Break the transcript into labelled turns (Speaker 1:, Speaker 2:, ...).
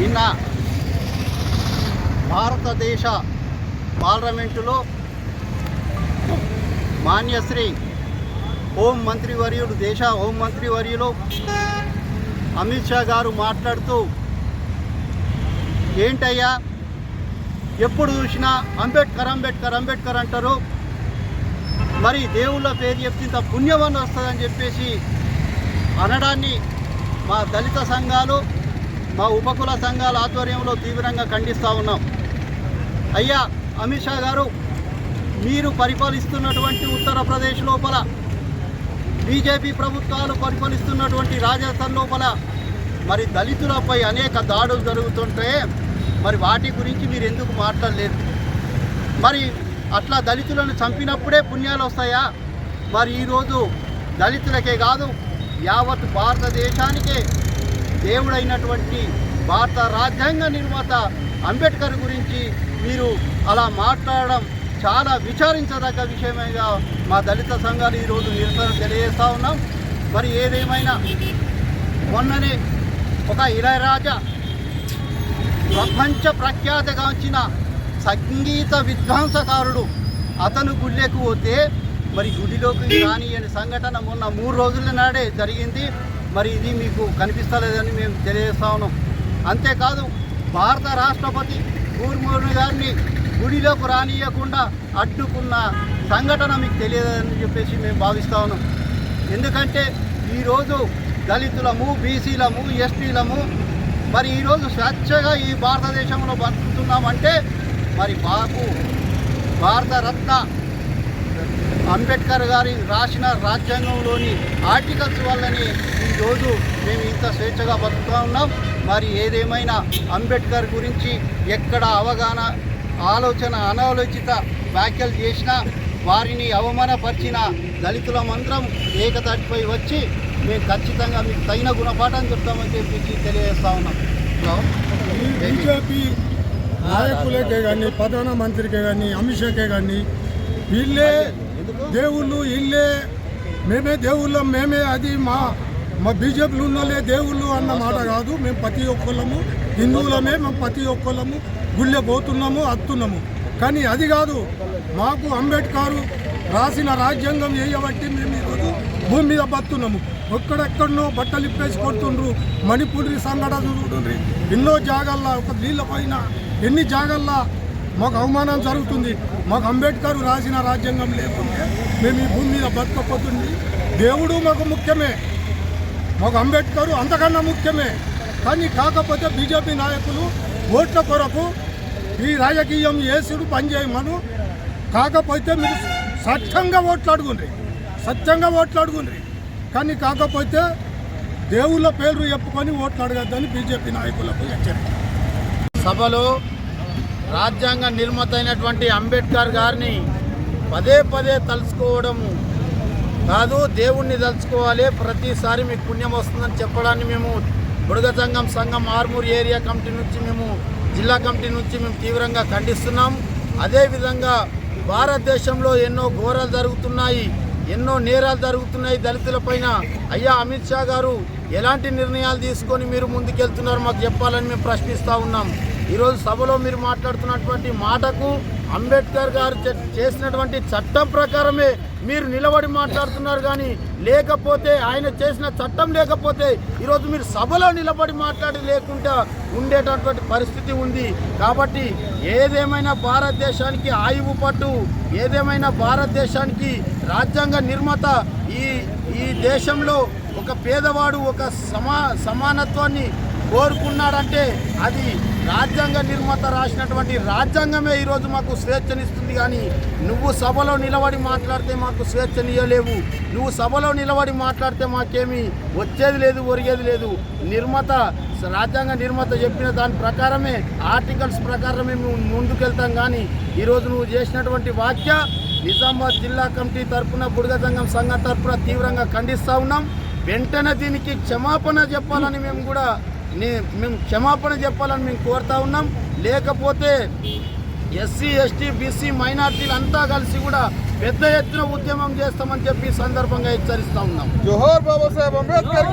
Speaker 1: నిన్న భారతదేశ పార్లమెంటులో మాన్యశ్రీ హోం మంత్రివర్యుడు దేశ హోం మంత్రివర్యులు అమిత్ షా గారు మాట్లాడుతూ ఏంటయ్యా? ఎప్పుడు చూసినా అంబేద్కర్ అంబేద్కర్ అంబేద్కర్ అంటారు. మరి దేవుళ్ళ పేరు చెప్తే ఇంత పుణ్యమని వస్తుందని చెప్పేసి అనడాన్ని మా దళిత సంఘాలు మా ఉపకుల సంఘాల ఆధ్వర్యంలో తీవ్రంగా ఖండిస్తూ ఉన్నాం. అయ్యా అమిత్ షా గారు మీరు పరిపాలిస్తున్నటువంటి ఉత్తరప్రదేశ్ లోపల బీజేపీ ప్రభుత్వాలు పరిపాలిస్తున్నటువంటి రాజస్థాన్ లోపల మరి దళితులపై అనేక దాడులు జరుగుతుంటే మరి వాటి గురించి మీరు ఎందుకు మాట్లాడలేరు మరి అట్లా దళితులను చంపినప్పుడే పుణ్యాలు వస్తాయా? మరి ఈరోజు దళితులకే కాదు యావత్ భారతదేశానికే దేవుడైనటువంటి భారత రాజ్యాంగ నిర్మాత అంబేద్కర్ గురించి మీరు అలా మాట్లాడడం చాలా విచారించదగ్గ విషయమేగా మా దళిత సంఘాలు ఈరోజు నిరసన తెలియజేస్తూ ఉన్నాం. మరి ఏదేమైనా మొన్ననే ఒక ఇళయరాజా ప్రపంచ ప్రఖ్యాతగాంచిన సంగీత విధ్వంసకారుడు. అతను గుళ్ళెకు పోతే మరి గుడిలోకి రానియని సంఘటన మొన్న మూడు రోజుల నాడే జరిగింది. మరి ఇది మీకు కనిపిస్తలేదని మేము తెలియజేస్తా ఉన్నాం. అంతేకాదు భారత రాష్ట్రపతి ముర్ము గారిని గుడిలోకి రానియకుండా అడ్డుకున్న సంఘటన మీకు తెలియదని చెప్పేసి మేము భావిస్తా ఉన్నాం. ఎందుకంటే ఈరోజు దళితులము బీసీలము ఎస్టీలము మరి ఈరోజు స్వేచ్ఛగా ఈ భారతదేశంలో బతుకుతున్నామంటే మరి బాబు భారతరత్న అంబేద్కర్ గారి రాసిన రాజ్యాంగంలోని ఆర్టికల్స్ వల్లనే ఈరోజు మేము ఇంత స్వేచ్ఛగా బతుకుతూ ఉన్నాం. మరి ఏదేమైనా అంబేద్కర్ గురించి ఎక్కడ అవగాహన ఆలోచన అనాలోచిత వ్యాఖ్యలు చేసినా వారిని అవమానపరిచిన దళితుల మంత్రం ఏకతాటిపై వచ్చి మేము ఖచ్చితంగా మీకు తగిన గుణపాఠం చెప్తామని చెప్పి తెలియజేస్తా ఉన్నాం.
Speaker 2: బీజేపీ నాయకులకే కానీ ప్రధానమంత్రికే కానీ అమిత్ షాకే కానీ వీళ్ళే దేవుళ్ళు వీళ్ళే మేమే దేవుళ్ళం మేమే అది మా మా బీజేపీలో ఉన్నలే దేవుళ్ళు అన్న మాట కాదు. మేము ప్రతి ఒక్కళ్ళము హిందువులమే మేము ప్రతి ఒక్కళ్ళము గుళ్ళే పోతున్నాము అత్తున్నాము. కానీ అది కాదు మాకు అంబేద్కర్ రాసిన రాజ్యాంగం వేయబట్టి మేము ఈరోజు భూమి మీద బతున్నాము ఎక్కడెక్కడనో బట్టలు ఇప్పేసి కొడుతుండ్రు. మణిపూరి సంఘటన చూడండి ఎన్నో జాగల్లా ఒక నీళ్ళ పైన ఎన్ని జాగల్లా మాకు అవమానం జరుగుతుంది. మాకు అంబేద్కర్ రాసిన రాజ్యాంగం లేకుంటే మేము ఈ భూమి మీద బతకపోతుంది దేవుడు మాకు ముఖ్యమే. మాకు అంబేద్కర్ అంతకన్నా ముఖ్యమే. కానీ కాకపోతే బీజేపీ నాయకులు ఓట్ల కొరకు ఈ రాజకీయం వేసుడు పనిచేయమను. కాకపోతే మీరు సత్యంగా ఓట్లాడుకుండ్రి సత్యంగా ఓట్లాడుకుండ్రి కానీ కాకపోతే దేవుళ్ళ పేర్లు చెప్పుకొని ఓట్లాడగద్దని బీజేపీ నాయకులకు హెచ్చరిక.
Speaker 1: సభలో రాజ్యాంగ నిర్మత అయినటువంటి అంబేద్కర్ గారిని పదే పదే తలుచుకోవడము కాదు దేవుణ్ణి తలుచుకోవాలి. ప్రతిసారి మీకు పుణ్యం వస్తుందని చెప్పడాన్ని మేము బుడగ సంఘం సంఘం ఆర్మూర్ ఏరియా కమిటీ నుంచి మేము జిల్లా కమిటీ నుంచి మేము తీవ్రంగా ఖండిస్తున్నాం. అదేవిధంగా భారతదేశంలో ఎన్నో ఘోరాలు జరుగుతున్నాయి ఎన్నో నేరాలు జరుగుతున్నాయి దళితులపైన అయ్యా అమిత్ షా గారు ఎలాంటి నిర్ణయాలు తీసుకొని మీరు ముందుకెళ్తున్నారు మాకు చెప్పాలని మేము ప్రశ్నిస్తూ ఉన్నాం. ఈరోజు సభలో మీరు మాట్లాడుతున్నటువంటి మాటకు అంబేద్కర్ గారు చేసినటువంటి చట్టం ప్రకారమే మీరు నిలబడి మాట్లాడుతున్నారు కానీ లేకపోతే ఆయన చేసిన చట్టం లేకపోతే ఈరోజు మీరు సభలో నిలబడి మాట్లాడి లేకుండా ఉండేటటువంటి పరిస్థితి ఉంది. కాబట్టి ఏదేమైనా భారతదేశానికి ఆయువు పట్టు ఏదేమైనా భారతదేశానికి రాజ్యాంగ నిర్మాత ఈ ఈ దేశంలో ఒక పేదవాడు ఒక సమా సమానత్వాన్ని కోరుకున్నాడంటే అది రాజ్యాంగ నిర్మాత రాసినటువంటి రాజ్యాంగమే ఈరోజు మాకు స్వేచ్ఛనిస్తుంది కానీ నువ్వు సభలో నిలబడి మాట్లాడితే మాకు స్వేచ్ఛనియలేవు నువ్వు సభలో నిలబడి మాట్లాడితే మాకేమీ వచ్చేది లేదు ఒరిగేది లేదు. నిర్మాత రాజ్యాంగ నిర్మాత చెప్పిన దాని ప్రకారమే ఆర్టికల్స్ ప్రకారమే మేము ముందుకెళ్తాం కానీ ఈరోజు నువ్వు చేసినటువంటి వాక్య నిజామాబాద్ జిల్లా కమిటీ తరఫున బుడగ సంఘం సంఘం తరఫున తీవ్రంగా ఖండిస్తూ ఉన్నాం. వెంటనే దీనికి క్షమాపణ చెప్పాలని మేము కూడా మేము క్షమాపణ చెప్పాలని మేము కోరుతా ఉన్నాం. లేకపోతే ఎస్సీ ఎస్టీ బీసీ మైనార్టీలు అంతా కలిసి కూడా పెద్ద ఎత్తున ఉద్యమం చేస్తామని చెప్పి సందర్భంగా హెచ్చరిస్తా ఉన్నాం.
Speaker 3: జోహార్ బాబాసాహెబ్ అంబేద్కర్